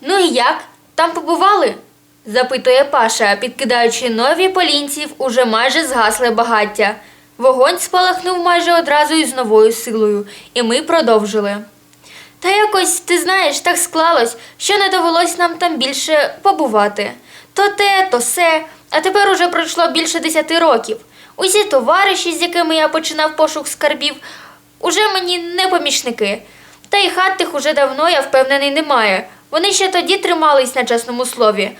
Ну і як? Там побували? запитує Паша, підкидаючи нові полінці в уже майже згасле багаття. Вогонь спалахнув майже одразу із новою силою, і ми продовжили. Та якось, ти знаєш, так склалось, що не довелось нам там більше побувати. То те, то се, а тепер уже пройшло більше десяти років. Усі товариші, з якими я починав пошук скарбів, уже мені не помічники. Та й хат тих уже давно, я впевнений, немає. Вони ще тоді тримались на чесному слові.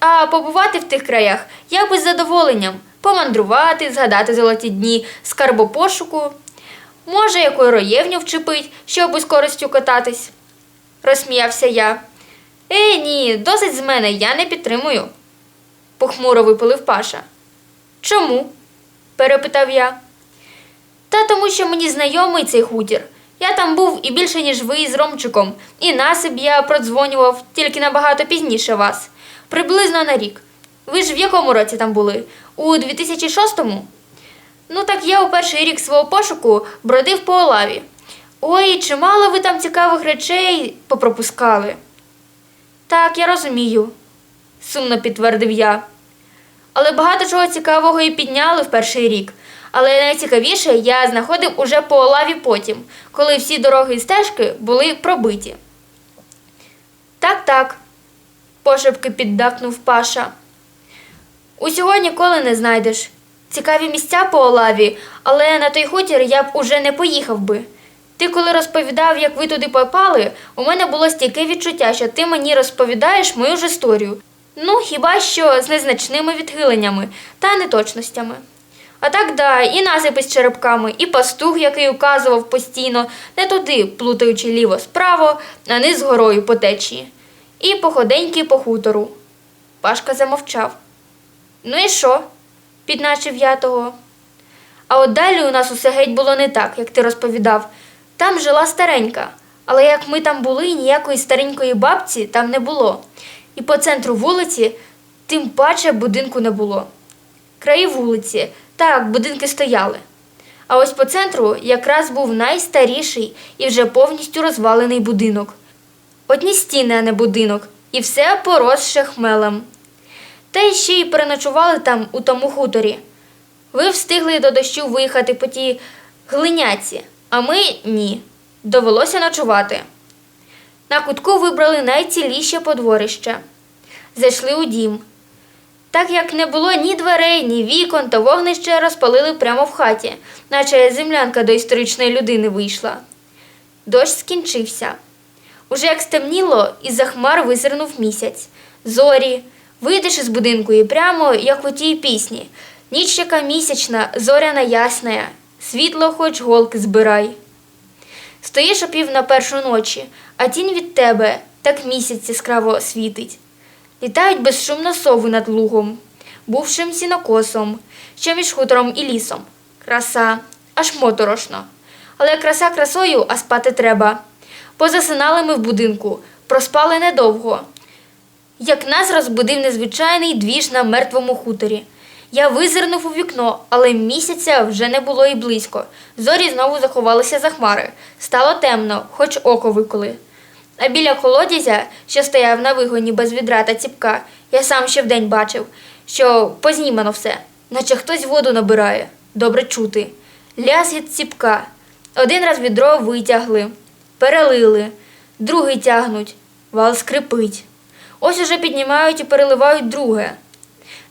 А побувати в тих краях я би з задоволенням помандрувати, згадати золоті дні скарбопошуку. Може, яку роєвню вчепить, щоб із користю кататись, розсміявся я. Е, ні, досить з мене, я не підтримую, похмуро випилив Паша. Чому? перепитав я. Та тому, що мені знайомий цей хутір. Я там був і більше, ніж ви із Ромчиком, і насип я продзвонював тільки набагато пізніше вас. Приблизно на рік. Ви ж в якому році там були? У 2006-му? Ну так я у перший рік свого пошуку бродив по Олаві. Ой, чимало ви там цікавих речей попропускали. Так, я розумію, сумно підтвердив я. Але багато чого цікавого і підняли в перший рік. Але найцікавіше я знаходив уже по Олаві потім, коли всі дороги і стежки були пробиті. Так, так, пошепки піддакнув Паша. Усього ніколи не знайдеш. Цікаві місця по Олаві, але на той хутір я б уже не поїхав би. Ти коли розповідав, як ви туди попали, у мене було стільки відчуття, що ти мені розповідаєш мою ж історію. Ну, хіба що з незначними відхиленнями та неточностями. А так да, і насипи з черепками, і пастух, який указував постійно, не туди, плутаючи ліво справо, а низ горою по течії. І походеньки по хутору. Пашка замовчав. Ну і що? підначив я того. А от далі у нас усе геть було не так, як ти розповідав. Там жила старенька, але як ми там були, ніякої старенької бабці там не було. І по центру вулиці тим паче будинку не було. Краї вулиці, так, будинки стояли. А ось по центру якраз був найстаріший і вже повністю розвалений будинок. Одні стіни, а не будинок, і все поросше хмелем. Та ще й переночували там у тому хуторі. Ви встигли до дощу виїхати по тій глиняці, а ми ні. Довелося ночувати. На кутку вибрали найціліше подворище. Зайшли у дім. Так як не було ні дверей, ні вікон, то вогнище розпалили прямо в хаті, наче землянка до історичної людини вийшла. Дощ скінчився. Уже як стемніло, із-за хмар визирнув місяць. Зорі, вийдеш із будинку і прямо, як у тій пісні. Ніч яка місячна, зоряна ясна, світло хоч голки збирай. Стоїш опів на першу ночі, а тінь від тебе так місяць яскраво світить. Літають безшумно сови над лугом, бувшим сінокосом, що між хутором і лісом. Краса, аж моторошно. Але краса красою, а спати треба. Позасинали ми в будинку, проспали недовго. Як нас розбудив незвичайний двіж на мертвому хуторі. Я визирнув у вікно, але місяця вже не було і близько. Зорі знову заховалися за хмари. Стало темно, хоч око виколи. А біля колодязя, що стояв на вигоні без відра та ціпка, я сам ще вдень бачив, що познімано все, наче хтось воду набирає. Добре чути. Лязгіт ціпка. Один раз відро витягли, перелили, другий тягнуть, вал скрипить. Ось уже піднімають і переливають друге.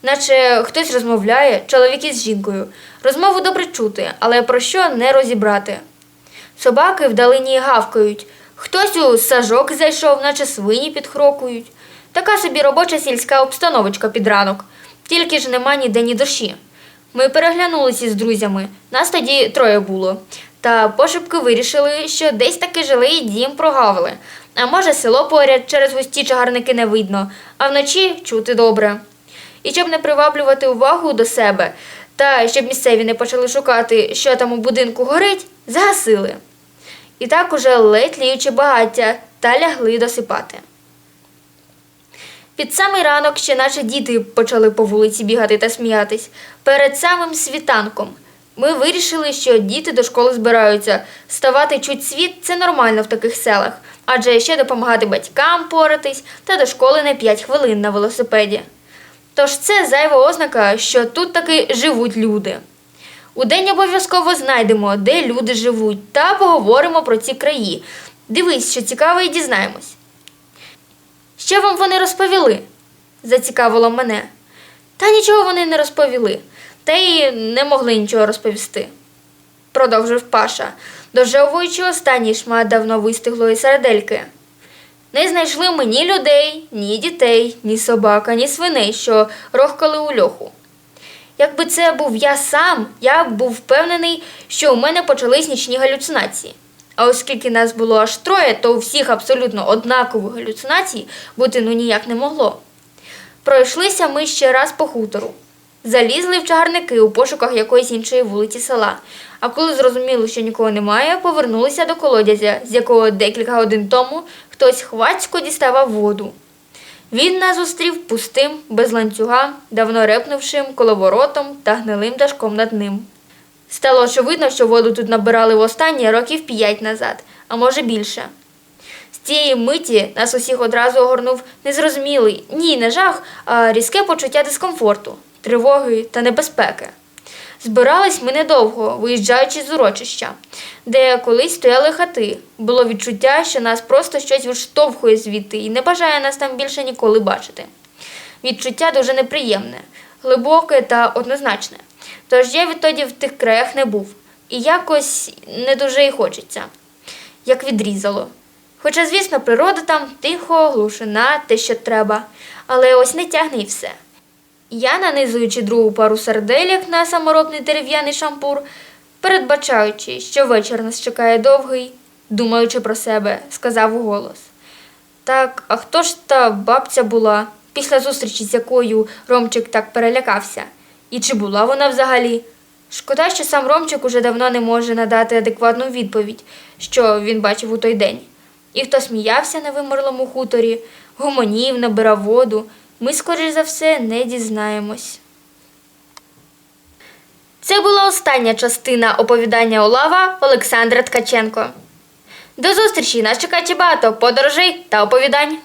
Наче хтось розмовляє, чоловік із жінкою. Розмову добре чути, але про що не розібрати. Собаки вдалині гавкають, хтось у сажок зайшов, наче свині підхрокують. Така собі робоча сільська обстановочка під ранок, тільки ж нема ніде ні душі. Ми переглянулися з друзями, нас тоді троє було. Та пошепки вирішили, що десь таки жили і дім прогавили. А може, село поряд через густі чагарники не видно, а вночі чути добре. І щоб не приваблювати увагу до себе, та щоб місцеві не почали шукати, що там у будинку горить, загасили. І так уже ледь тліючи багаття та лягли досипати. Під самий ранок ще наче діти почали по вулиці бігати та сміятись. Перед самим світанком Ми вирішили, що діти до школи збираються. Ставати чуть світ це нормально в таких селах, адже ще допомагати батькам поратись та до школи на 5 хвилин на велосипеді. Тож це зайва ознака, що тут таки живуть люди. Удень обов'язково знайдемо, де люди живуть, та поговоримо про ці краї. Дивись, що цікаво, і дізнаємось. Що вам вони розповіли? зацікавило мене. Та нічого вони не розповіли, та й не могли нічого розповісти. Продовжив Паша, дожовуючи останній шмат давно вистиглої середельки. Не знайшли ми ні людей, ні дітей, ні собака, ні свиней, що рохкали у льоху. Якби це був я сам, я був впевнений, що у мене почались нічні галюцинації. А оскільки нас було аж троє, то у всіх абсолютно однакових галюцинацій бути ну ніяк не могло. Пройшлися ми ще раз по хутору. Залізли в чагарники у пошуках якоїсь іншої вулиці села. А коли зрозуміли, що нікого немає, повернулися до колодязя, з якого декілька годин тому хтось хвацько діставав воду. Він нас зустрів пустим, без ланцюга, давно репнувшим коловоротом та гнилим дашком над ним. Стало очевидно, що воду тут набирали востаннє років п'ять назад, а може більше. З цієї миті нас усіх одразу огорнув незрозумілий, ні, не жах, а різке почуття дискомфорту, тривоги та небезпеки. Збирались ми недовго, виїжджаючи з урочища, де колись стояли хати. Було відчуття, що нас просто щось відштовхує звідти і не бажає нас там більше ніколи бачити. Відчуття дуже неприємне, глибоке та однозначне. Тож я відтоді в тих краях не був, і якось не дуже й хочеться, як відрізало. Хоча, звісно, природа там тихо, глушина, те, що треба, але ось не тягне і все. Я, нанизуючи другу пару сарделек на саморобний дерев'яний шампур, передбачаючи, що вечір нас чекає довгий, думаючи про себе, сказав уголос. Так, а хто ж та бабця була, після зустрічі з якою Ромчик так перелякався? І чи була вона взагалі? Шкода, що сам Ромчик уже давно не може надати адекватну відповідь, що він бачив у той день. І хто сміявся на вимерлому хуторі, гомонів, набирав воду, ми, скоріш за все, не дізнаємось. Це була остання частина оповідання Олава Олександра Ткаченко. До зустрічі! Нас чекає багато подорожей та оповідань.